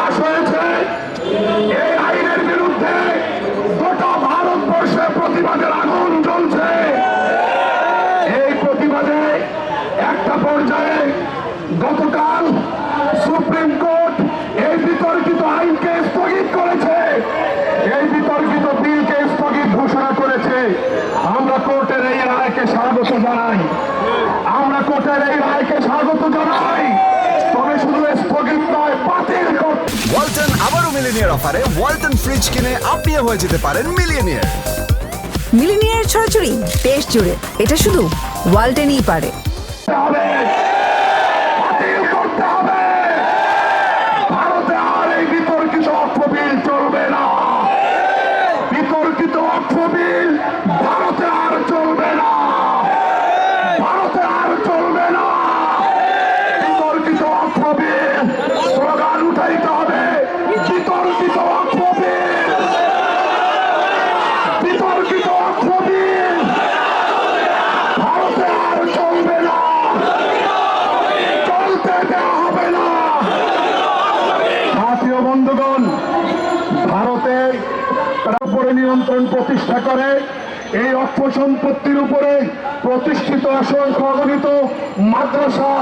পাশ হয়েছে। এই আইনের বিরুদ্ধে গোটা ভারতবর্ষে প্রতিবাদের আগুন জ্বলছে। এই প্রতিবাদে একটা পর্যায়ে গতকাল সুপ্রিম কোর্ট এই বিতর্কিত আইনকে স্থগিত করেছে। এই বিতর্কিত বিলকে স্থগিত ঘোষণা করেছে। আমরা কোর্টের এই রায়কে স্বাগত জানাই। আমরা কোর্টের এই রায়কে স্বাগত জানাই। স্থগিত নয় বাতিল ওয়ালটন আবারও মিলিনিয়ার অফারে ওয়ালটন ফ্রিজ কিনে আপনিও হয়ে যেতে পারেন মিলিয়নিয়ার মিলিনিয়ার ছড়াছড়ি দেশ জুড়ে। এটা শুধু ওয়ালটেনই পারে। হবে বাতিল করতে হবে ভারতে আর এই বিতর্কিত অর্থ বিল চলবে না বিতর্কিত অর্থ বিল ভারতে আর চলবে না। বন্ধুগণ, ভারতে তার উপরে নিয়ন্ত্রণ প্রতিষ্ঠা করে, এই অর্থ সম্পত্তির উপরে প্রতিষ্ঠিত অসংখ্য অগণিত মাদ্রাসা,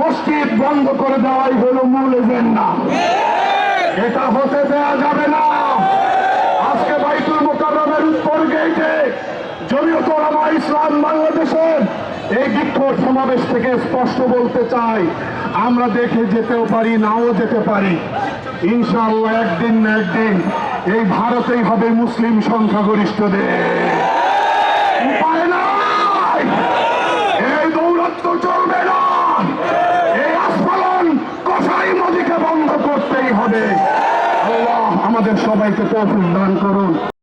মসজিদ বন্ধ করে দেওয়াই হলো মূল এজেন্ডা। এটা হতে দেওয়া যাবে না। আজকে বাইতুল মোকাররমের উত্তর গেটে জমিয়ত ইসলাম বাংলাদেশের এই বিক্ষোভ সমাবেশ থেকে স্পষ্ট বলতে চাই, আমরা দেখে যেতেও পারি, নাও যেতে পারি। ইনশাআল্লাহ একদিন না একদিন এই ভারতেই হবে মুসলিম সংখ্যাগরিষ্ঠদের। করতেই হবে। আমাদের সবাইকে তৌফিক দান করুন।